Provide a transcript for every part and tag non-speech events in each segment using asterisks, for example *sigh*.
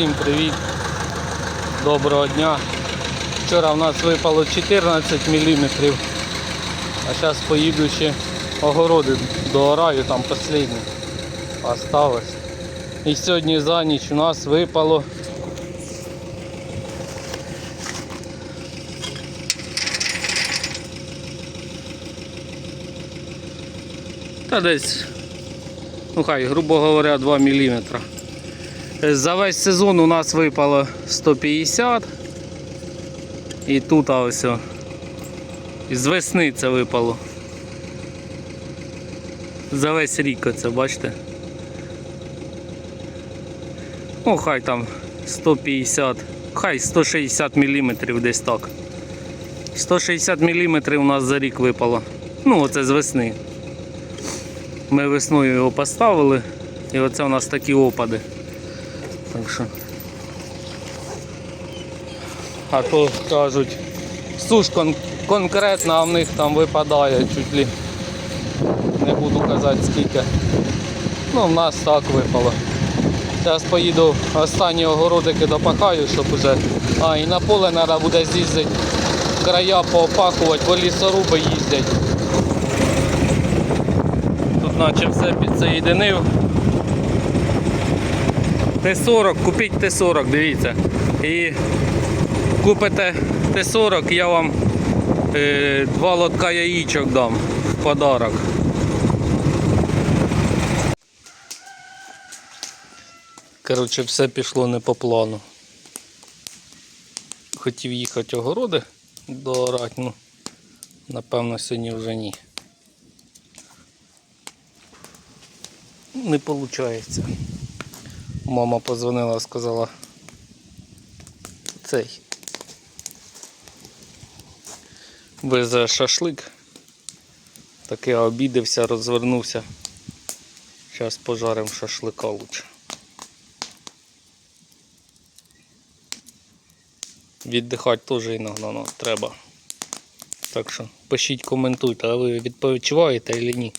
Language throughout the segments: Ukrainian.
Всім привіт. Доброго дня. Вчора в нас випало 14 мм. А зараз поїду ще огороди доораю, там останні осталось. І сьогодні за ніч у нас випало Та десь, ну хай, грубо говоря, 2 мм. За весь сезон у нас випало 150. І тут ось. З весни це випало. За весь рік оце, бачите? Ну, хай там 150, хай 160 мм десь так. 160 мм у нас за рік випало. Ну, оце з весни. Ми весною його поставили, і оце у нас такі опади. Так що. А то кажуть, суш кон- конкретно, а в них там випадає чуть ли. Не буду казати скільки. Ну, в нас так випало. Зараз поїду останні огородики допахаю, щоб уже. А, і на поле треба буде з'їздити, края поопахувати, бо лісоруби їздять. Тут наче все підсоєдинив. Т-40, купіть Т-40, дивіться. І купите Т-40, я вам е, два лотка яїчок дам в подарок. Коротше, все пішло не по плану. Хотів їхати огороди доорати, ну, напевно, сьогодні вже ні. Не виходить. Мама позвонила, сказала цей. Везе шашлик. Так я обідався, розвернувся. Зараз пожаримо шашлика лучше. Віддихати теж іноді треба. Так що пишіть, коментуйте, а ви відпочиваєте чи ні?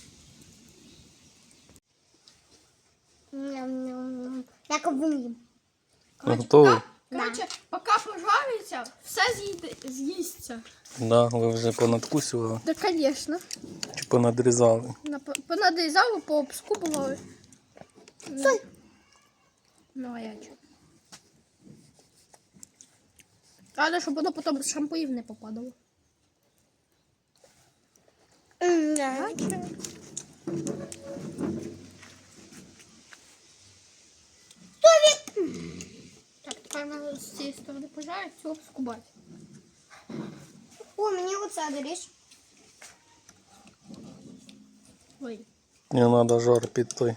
Як обум'їм. Готовий? Коротше, поки пожариться, все з'їде, з'їсться. Да, ви вже понадкусували Так, звісно. чи понадрізали. Понадизали, пообскубували. Ну, ну а я чого? Але щоб воно потім з шампунів не попадало. Так, тепер треба з цієї сторони пожарити, цього обскубати. О, мені оце доріж. Ой. Не треба жар під той.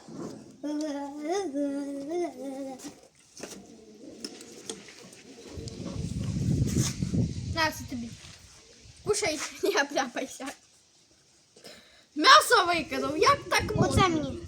На, це тобі. Кушай, *laughs* не обляпайся. М'ясо викинув, як так можна? Оце мені.